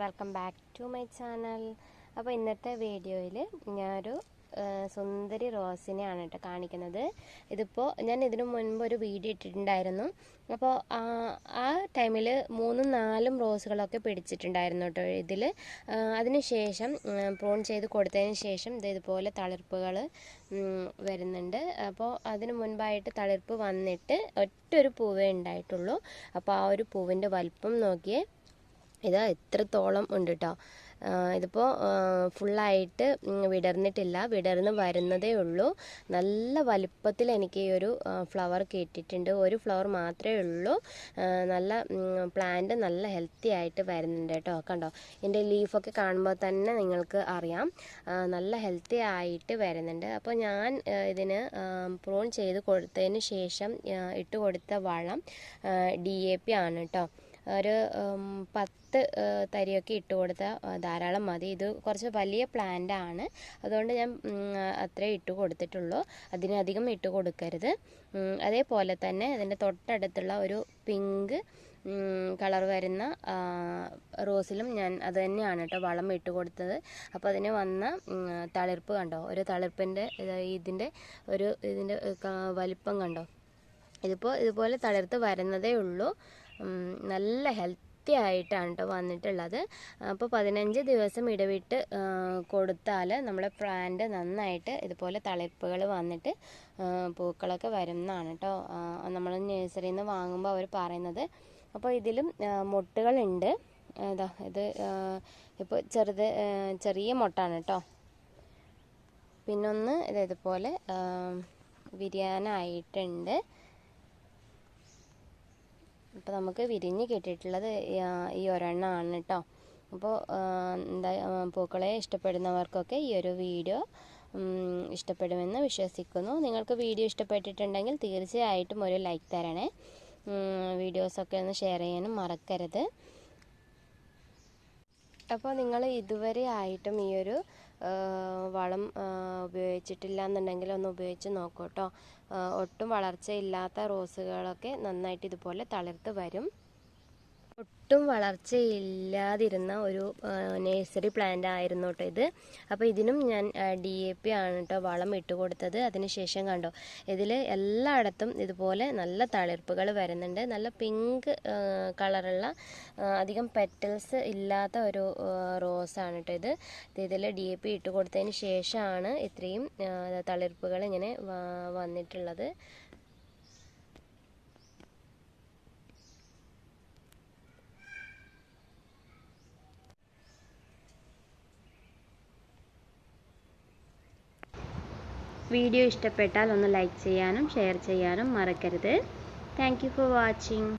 Welcome back to my channel അപ്പോൾ ഇന്നത്തെ വീഡിയോയിൽ ഞാനൊരു സുന്ദരി റോസിനെയാണ് കേട്ടോ കാണിക്കുന്നത്. ഇതിപ്പോൾ ഞാൻ ഇതിനു മുൻപ് ഒരു വീഡിയോ ഇട്ടിട്ടുണ്ടായിരുന്നു. അപ്പോൾ ആ ടൈമിൽ മൂന്നും നാലും റോസുകളൊക്കെ പിടിച്ചിട്ടുണ്ടായിരുന്നു കേട്ടോ ഇതിൽ അതിന് ശേഷം പ്രോൺ ചെയ്ത് കൊടുത്തതിന് ശേഷം ഇത് ഇതുപോലെ തളിർപ്പുകൾ വരുന്നുണ്ട്. അപ്പോൾ അതിന് മുൻപായിട്ട് തളിർപ്പ് വന്നിട്ട് ഒറ്റൊരു പൂവേ ഉണ്ടായിട്ടുള്ളൂ. അപ്പോൾ ആ ഒരു പൂവിന്റെ വലിപ്പം നോക്കിയേ ഇത് എത്രത്തോളം ഉണ്ട് കേട്ടോ ഇതിപ്പോൾ ഫുള്ളായിട്ട് വിടർന്നിട്ടില്ല. വിടർന്ന് വരുന്നതേ ഉള്ളൂ. നല്ല വലുപ്പത്തിൽ എനിക്ക് ഈ ഒരു ഫ്ലവർ കിട്ടിയിട്ടുണ്ട്. ഒരു ഫ്ലവർ മാത്രമേ ഉള്ളൂ. നല്ല പ്ലാന്റ് നല്ല ഹെൽത്തി ആയിട്ട് വരുന്നുണ്ട് കേട്ടോ. കണ്ടോ? ഇതിന്റെ ലീഫൊക്കെ കാണുമ്പോൾ തന്നെ നിങ്ങൾക്ക് അറിയാം. നല്ല ഹെൽത്തി ആയിട്ട് വരുന്നുണ്ട്. അപ്പോൾ ഞാൻ ഇതിന് പ്രൂൺ ചെയ്ത് കൊടുത്തതിന് ശേഷം ഇട്ട് കൊടുത്ത വളം ഡി എ പി ആണ് കേട്ടോ. ഒരു പത്ത് തരിയൊക്കെ ഇട്ട് കൊടുത്താൽ ധാരാളം മതി. ഇത് കുറച്ച് വലിയ പ്ലാന്റ് ആണ്. അതുകൊണ്ട് ഞാൻ അത്രേ ഇട്ട് കൊടുത്തിട്ടുള്ളൂ. അതിനധികം ഇട്ട് കൊടുക്കരുത്. അതേപോലെ തന്നെ അതിന്റെ തൊട്ടടുത്തുള്ള ഒരു പിങ്ക് കളർ വരുന്ന റോസിലും ഞാൻ അത് തന്നെയാണ് കേട്ടോ വളം ഇട്ട് കൊടുത്തത്. അപ്പോൾ അതിന് വന്ന തളിർപ്പ് കണ്ടോ? ഒരു തളിർപ്പിന്റെ ഇതിന്റെ ഒരു ഇതിന്റെ വലിപ്പം കണ്ടോ? ഇതിപ്പോൾ ഇതുപോലെ തളിർത്ത് വരുന്നതേ ഉള്ളൂ. നല്ല ഹെൽത്തി ആയിട്ടാണ് കേട്ടോ വന്നിട്ടുള്ളത്. അപ്പോൾ പതിനഞ്ച് ദിവസം ഇടവിട്ട് കൊടുത്താൽ നമ്മുടെ പ്ലാന്റ് നന്നായിട്ട് ഇതുപോലെ തളിപ്പുകൾ വന്നിട്ട് പൂക്കളൊക്കെ വരുന്നതാണ് കേട്ടോ നമ്മൾ നഴ്സറിയിൽ നിന്ന് വാങ്ങുമ്പോൾ അവർ പറയുന്നത്. അപ്പോൾ ഇതിലും മുട്ടുകളുണ്ട്. ഇതാ ഇത് ഇപ്പോൾ ചെറുത് ചെറിയ മുട്ടാണ് കേട്ടോ പിന്നൊന്ന് ഇത് ഇതുപോലെ വിരിയാനായിട്ടുണ്ട് അപ്പോൾ നമുക്ക് വിരിഞ്ഞ് കിട്ടിയിട്ടുള്ളത് ഈ- ഒരെണ്ണമാണ് കേട്ടോ അപ്പോൾ എന്താ പൂക്കളെ ഇഷ്ടപ്പെടുന്നവർക്കൊക്കെ ഈ ഒരു വീഡിയോ ഇഷ്ടപ്പെടുമെന്ന് വിശ്വസിക്കുന്നു. നിങ്ങൾക്ക് വീഡിയോ ഇഷ്ടപ്പെട്ടിട്ടുണ്ടെങ്കിൽ തീർച്ചയായിട്ടും ഒരു ലൈക്ക് തരണേ. വീഡിയോസൊക്കെ ഒന്ന് ഷെയർ ചെയ്യാനും മറക്കരുത്. അപ്പോൾ നിങ്ങൾ ഇതുവരെ ആയിട്ടും ഈ ഒരു വളം ഉപയോഗിച്ചിട്ടില്ല എന്നുണ്ടെങ്കിൽ ഒന്ന് ഉപയോഗിച്ച് നോക്കൂ കേട്ടോ വളർച്ച ഒട്ടും വളർച്ചയില്ലാത്ത റോസുകളൊക്കെ നന്നായിട്ട് ഇതുപോലെ തളിർത്ത് വരും. ഒട്ടും വളർച്ചയില്ലാതിരുന്ന ഒരു നേഴ്സറി പ്ലാന്റ് ആയിരുന്നു കേട്ടോ ഇത്. അപ്പോൾ ഇതിനും ഞാൻ ഡി എ പി ആണ് കേട്ടോ വളം ഇട്ട് കൊടുത്തത്. അതിനുശേഷം കണ്ടോ ഇതിൽ എല്ലായിടത്തും ഇതുപോലെ നല്ല തളിർപ്പുകൾ വരുന്നുണ്ട്. നല്ല പിങ്ക് കളറുള്ള അധികം പെറ്റൽസ് ഇല്ലാത്ത ഒരു റോസാണ് കേട്ടോ ഇത്. ഇതിൽ ഡി എ പി ഇട്ട് കൊടുത്തതിന് ശേഷമാണ് ഇത്രയും തളിർപ്പുകൾ ഇങ്ങനെ വന്നിട്ടുള്ളത്. വീഡിയോ ഇഷ്ടപ്പെട്ടാൽ ഒന്ന് ലൈക്ക് ചെയ്യാനും ഷെയർ ചെയ്യാനും മറക്കരുത്. Thank for watching